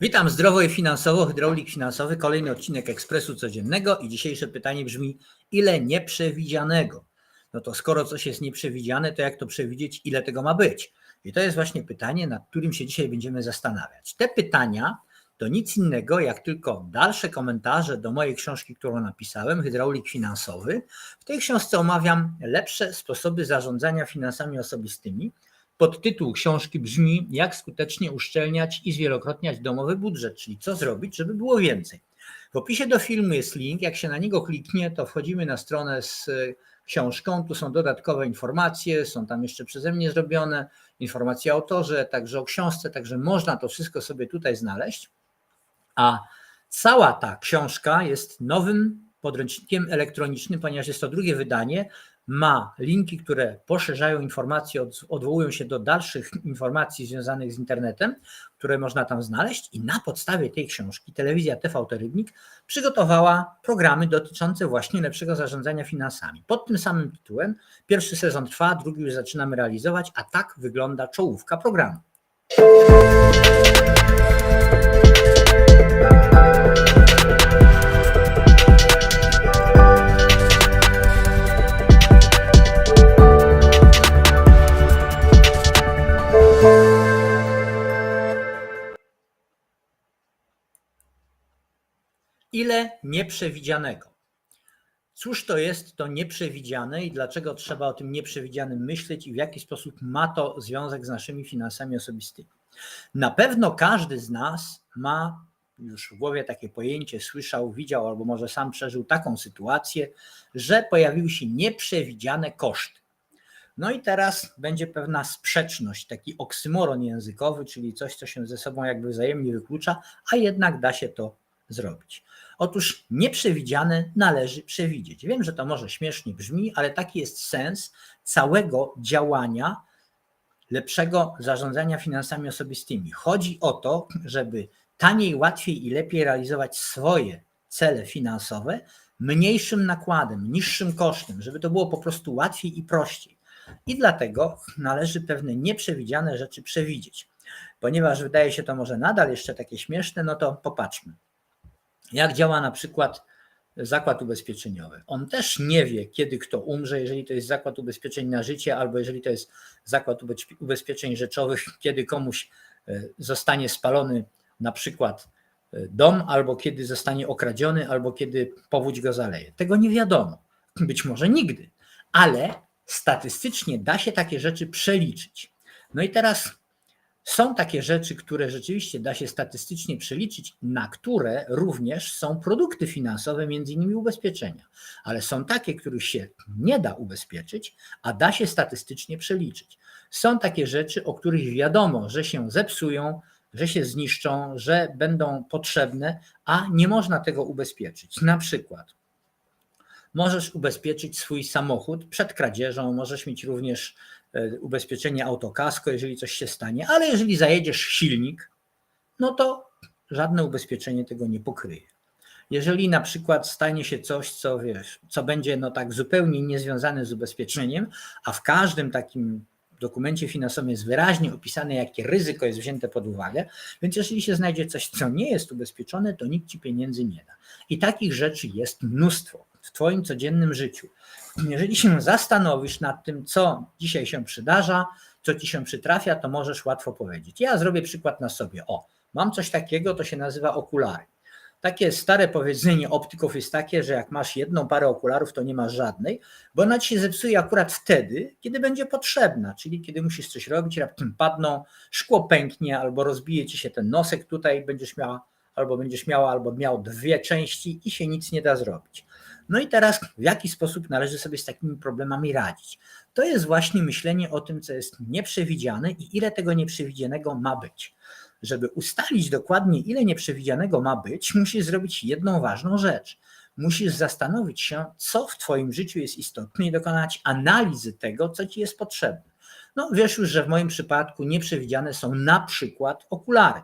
Witam zdrowo i finansowo, hydraulik finansowy, kolejny odcinek Ekspresu Codziennego i dzisiejsze pytanie brzmi, ile nieprzewidzianego? No to skoro coś jest nieprzewidziane, to jak to przewidzieć, ile tego ma być? I to jest właśnie pytanie, nad którym się dzisiaj będziemy zastanawiać. Te pytania to nic innego, jak tylko dalsze komentarze do mojej książki, którą napisałem, Hydraulik Finansowy. W tej książce omawiam lepsze sposoby zarządzania finansami osobistymi, Podtytuł książki brzmi: Jak skutecznie uszczelniać i zwielokrotniać domowy budżet, czyli co zrobić, żeby było więcej. W opisie do filmu jest link. Jak się na niego kliknie, to wchodzimy na stronę z e, książką. Tu są dodatkowe informacje, są tam jeszcze przeze mnie zrobione informacje o autorze, także o książce, także można to wszystko sobie tutaj znaleźć. A cała ta książka jest nowym podręcznikiem elektronicznym, ponieważ jest to drugie wydanie ma linki, które poszerzają informacje, odwołują się do dalszych informacji związanych z internetem, które można tam znaleźć i na podstawie tej książki telewizja TV Rybnik przygotowała programy dotyczące właśnie lepszego zarządzania finansami. Pod tym samym tytułem pierwszy sezon trwa, drugi już zaczynamy realizować, a tak wygląda czołówka programu. Nieprzewidzianego? Cóż to jest to nieprzewidziane i dlaczego trzeba o tym nieprzewidzianym myśleć i w jaki sposób ma to związek z naszymi finansami osobistymi? Na pewno każdy z nas ma już w głowie takie pojęcie, słyszał, widział albo może sam przeżył taką sytuację, że pojawiły się nieprzewidziane koszty. No i teraz będzie pewna sprzeczność, taki oksymoron językowy, czyli coś, co się ze sobą jakby wzajemnie wyklucza, a jednak da się to zrobić. Otóż nieprzewidziane należy przewidzieć. Wiem, że to może śmiesznie brzmi, ale taki jest sens całego działania lepszego zarządzania finansami osobistymi. Chodzi o to, żeby taniej, łatwiej i lepiej realizować swoje cele finansowe mniejszym nakładem, niższym kosztem, żeby to było po prostu łatwiej i prościej. I dlatego należy pewne nieprzewidziane rzeczy przewidzieć. Ponieważ wydaje się to może nadal jeszcze takie śmieszne, no to popatrzmy. Jak działa na przykład zakład ubezpieczeniowy? On też nie wie, kiedy kto umrze, jeżeli to jest zakład ubezpieczeń na życie, albo jeżeli to jest zakład ubezpieczeń rzeczowych, kiedy komuś e, zostanie spalony na przykład e, dom, albo kiedy zostanie okradziony, albo kiedy powódź go zaleje. Tego nie wiadomo. Być może nigdy, ale statystycznie da się takie rzeczy przeliczyć. No i teraz są takie rzeczy, które rzeczywiście da się statystycznie przeliczyć, na które również są produkty finansowe, między innymi ubezpieczenia. Ale są takie, których się nie da ubezpieczyć, a da się statystycznie przeliczyć. Są takie rzeczy, o których wiadomo, że się zepsują, że się zniszczą, że będą potrzebne, a nie można tego ubezpieczyć. Na przykład możesz ubezpieczyć swój samochód przed kradzieżą, możesz mieć również ubezpieczenie autokasko, jeżeli coś się stanie, ale jeżeli zajedziesz silnik, no to żadne ubezpieczenie tego nie pokryje. Jeżeli na przykład stanie się coś, co wiesz, co będzie no tak zupełnie niezwiązane z ubezpieczeniem, a w każdym takim dokumencie finansowym jest wyraźnie opisane, jakie ryzyko jest wzięte pod uwagę, więc jeżeli się znajdzie coś, co nie jest ubezpieczone, to nikt ci pieniędzy nie da. I takich rzeczy jest mnóstwo w Twoim codziennym życiu. Jeżeli się zastanowisz nad tym, co dzisiaj się przydarza, co ci się przytrafia, to możesz łatwo powiedzieć. Ja zrobię przykład na sobie. O, mam coś takiego, to się nazywa okulary. Takie stare powiedzenie optyków jest takie, że jak masz jedną parę okularów, to nie masz żadnej, bo ona ci się zepsuje akurat wtedy, kiedy będzie potrzebna, czyli kiedy musisz coś robić, raptem padną, szkło pęknie, albo rozbije ci się ten nosek tutaj, będziesz miała, albo będziesz miała, albo miał dwie części i się nic nie da zrobić. No i teraz w jaki sposób należy sobie z takimi problemami radzić? To jest właśnie myślenie o tym, co jest nieprzewidziane i ile tego nieprzewidzianego ma być. Żeby ustalić dokładnie, ile nieprzewidzianego ma być, musisz zrobić jedną ważną rzecz. Musisz zastanowić się, co w Twoim życiu jest istotne i dokonać analizy tego, co Ci jest potrzebne. No wiesz już, że w moim przypadku nieprzewidziane są na przykład okulary.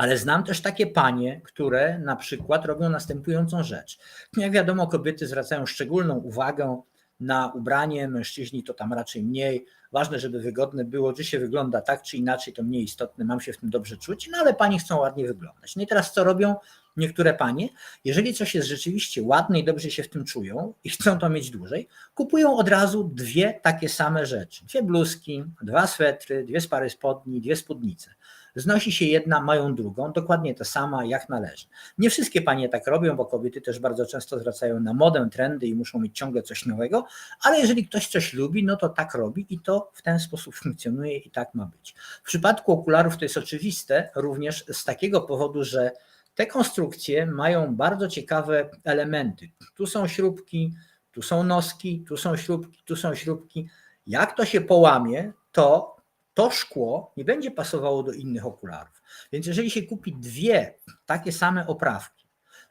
Ale znam też takie panie, które na przykład robią następującą rzecz. Jak wiadomo, kobiety zwracają szczególną uwagę na ubranie, mężczyźni to tam raczej mniej, ważne, żeby wygodne było, czy się wygląda tak, czy inaczej, to mniej istotne, mam się w tym dobrze czuć, no ale panie chcą ładnie wyglądać. No i teraz co robią niektóre panie? Jeżeli coś jest rzeczywiście ładne i dobrze się w tym czują i chcą to mieć dłużej, kupują od razu dwie takie same rzeczy. Dwie bluzki, dwa swetry, dwie spary spodni, dwie spódnice znosi się jedna, mają drugą, dokładnie ta sama, jak należy. Nie wszystkie panie tak robią, bo kobiety też bardzo często zwracają na modę, trendy i muszą mieć ciągle coś nowego, ale jeżeli ktoś coś lubi, no to tak robi i to w ten sposób funkcjonuje i tak ma być. W przypadku okularów to jest oczywiste również z takiego powodu, że te konstrukcje mają bardzo ciekawe elementy. Tu są śrubki, tu są noski, tu są śrubki, tu są śrubki. Jak to się połamie, to to szkło nie będzie pasowało do innych okularów. Więc jeżeli się kupi dwie takie same oprawki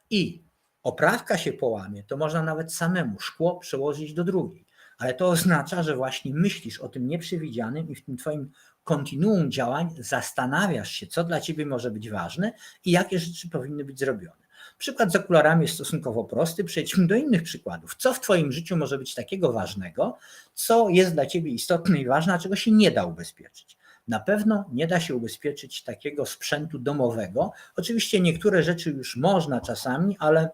i oprawka się połamie, to można nawet samemu szkło przełożyć do drugiej. Ale to oznacza, że właśnie myślisz o tym nieprzewidzianym i w tym Twoim kontinuum działań zastanawiasz się, co dla Ciebie może być ważne i jakie rzeczy powinny być zrobione. Przykład z okularami jest stosunkowo prosty. Przejdźmy do innych przykładów. Co w Twoim życiu może być takiego ważnego, co jest dla Ciebie istotne i ważne, a czego się nie da ubezpieczyć? Na pewno nie da się ubezpieczyć takiego sprzętu domowego. Oczywiście niektóre rzeczy już można czasami, ale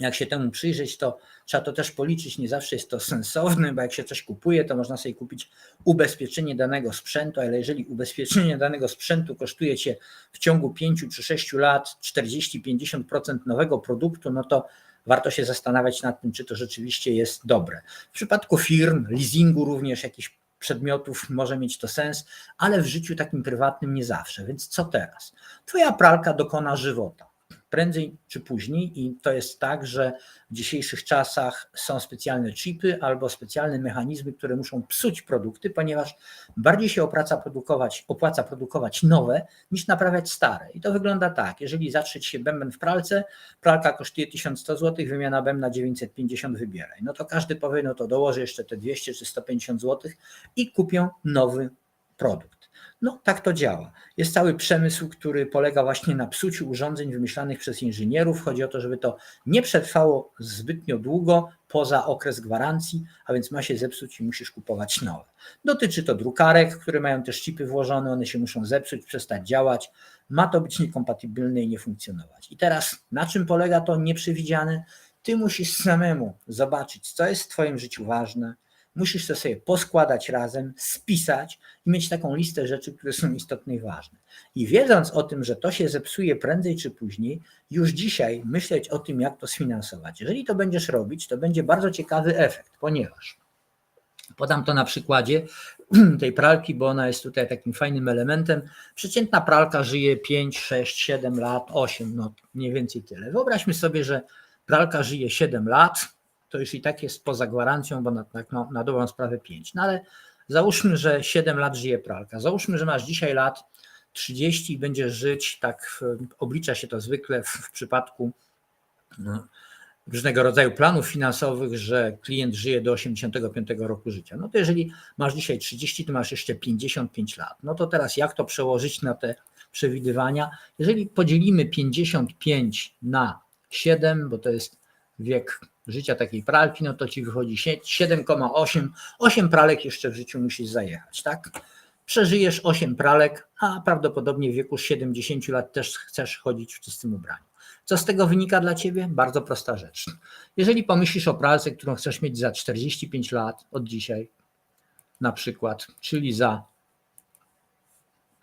jak się temu przyjrzeć, to trzeba to też policzyć. Nie zawsze jest to sensowne, bo jak się coś kupuje, to można sobie kupić ubezpieczenie danego sprzętu, ale jeżeli ubezpieczenie danego sprzętu kosztuje cię w ciągu 5 czy 6 lat 40-50% nowego produktu, no to warto się zastanawiać nad tym, czy to rzeczywiście jest dobre. W przypadku firm, leasingu również jakichś przedmiotów może mieć to sens, ale w życiu takim prywatnym nie zawsze. Więc co teraz? Twoja pralka dokona żywota prędzej czy później i to jest tak, że w dzisiejszych czasach są specjalne chipy albo specjalne mechanizmy, które muszą psuć produkty, ponieważ bardziej się opłaca produkować, opłaca produkować nowe niż naprawiać stare. I to wygląda tak, jeżeli zatrzeć się bęben w pralce, pralka kosztuje 1100 zł, wymiana bębna 950 wybieraj. No to każdy powie, no to dołoży jeszcze te 200 czy 150 zł i kupią nowy produkt. No, tak to działa. Jest cały przemysł, który polega właśnie na psuciu urządzeń wymyślanych przez inżynierów. Chodzi o to, żeby to nie przetrwało zbytnio długo poza okres gwarancji, a więc ma się zepsuć i musisz kupować nowe. Dotyczy to drukarek, które mają też chipy włożone, one się muszą zepsuć, przestać działać. Ma to być niekompatybilne i nie funkcjonować. I teraz na czym polega to nieprzewidziane? Ty musisz samemu zobaczyć, co jest w Twoim życiu ważne, musisz to sobie poskładać razem, spisać i mieć taką listę rzeczy, które są istotne i ważne. I wiedząc o tym, że to się zepsuje prędzej czy później, już dzisiaj myśleć o tym, jak to sfinansować. Jeżeli to będziesz robić, to będzie bardzo ciekawy efekt, ponieważ podam to na przykładzie tej pralki, bo ona jest tutaj takim fajnym elementem. Przeciętna pralka żyje 5, 6, 7 lat, 8, no mniej więcej tyle. Wyobraźmy sobie, że pralka żyje 7 lat, to już i tak jest poza gwarancją, bo na, na, na dobrą sprawę 5. No ale załóżmy, że 7 lat żyje pralka. Załóżmy, że masz dzisiaj lat 30 i będziesz żyć, tak oblicza się to zwykle w, w przypadku no, różnego rodzaju planów finansowych, że klient żyje do 85 roku życia. No to jeżeli masz dzisiaj 30, to masz jeszcze 55 lat. No to teraz jak to przełożyć na te przewidywania? Jeżeli podzielimy 55 na 7, bo to jest wiek życia takiej pralki, no to ci wychodzi 7,8. 8 pralek jeszcze w życiu musisz zajechać, tak? Przeżyjesz 8 pralek, a prawdopodobnie w wieku 70 lat też chcesz chodzić w czystym ubraniu. Co z tego wynika dla ciebie? Bardzo prosta rzecz. Jeżeli pomyślisz o pralce, którą chcesz mieć za 45 lat od dzisiaj, na przykład, czyli za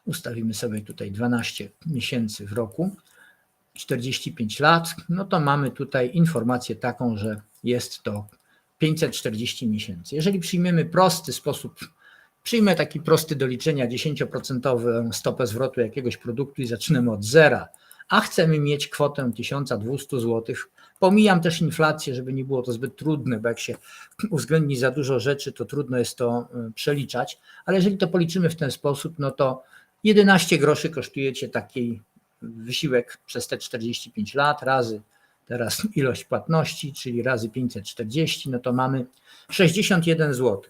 ustawimy sobie tutaj 12 miesięcy w roku, 45 lat, no to mamy tutaj informację taką, że jest to 540 miesięcy. Jeżeli przyjmiemy prosty sposób, przyjmę taki prosty do liczenia 10% stopę zwrotu jakiegoś produktu i zaczynamy od zera, a chcemy mieć kwotę 1200 zł, pomijam też inflację, żeby nie było to zbyt trudne, bo jak się uwzględni za dużo rzeczy, to trudno jest to e, przeliczać, ale jeżeli to policzymy w ten sposób, no to 11 groszy kosztuje Cię takiej wysiłek przez te 45 lat razy teraz ilość płatności, czyli razy 540, no to mamy 61 zł.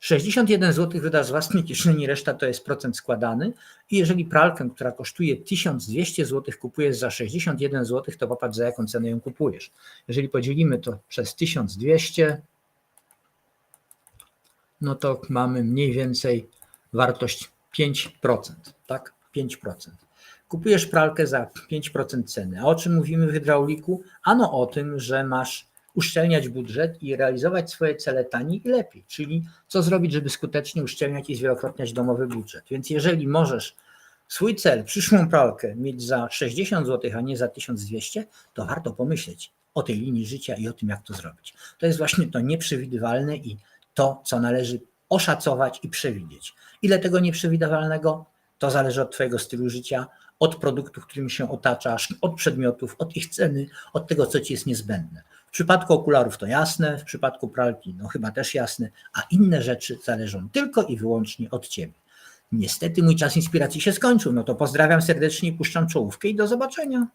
61 zł wydasz z własnej kieszeni, reszta to jest procent składany. I jeżeli pralkę, która kosztuje 1200 zł, kupujesz za 61 zł, to popatrz za jaką cenę ją kupujesz. Jeżeli podzielimy to przez 1200, no to mamy mniej więcej wartość 5%, tak? 5%. Kupujesz pralkę za 5% ceny. A o czym mówimy w hydrauliku? Ano o tym, że masz uszczelniać budżet i realizować swoje cele taniej i lepiej. Czyli co zrobić, żeby skutecznie uszczelniać i zwielokrotniać domowy budżet. Więc jeżeli możesz swój cel, przyszłą pralkę mieć za 60 zł, a nie za 1200, to warto pomyśleć o tej linii życia i o tym, jak to zrobić. To jest właśnie to nieprzewidywalne i to, co należy oszacować i przewidzieć. Ile tego nieprzewidywalnego? To zależy od Twojego stylu życia, od produktów, którymi się otaczasz, od przedmiotów, od ich ceny, od tego, co Ci jest niezbędne. W przypadku okularów to jasne, w przypadku pralki no chyba też jasne, a inne rzeczy zależą tylko i wyłącznie od Ciebie. Niestety mój czas inspiracji się skończył, no to pozdrawiam serdecznie, puszczam czołówkę i do zobaczenia.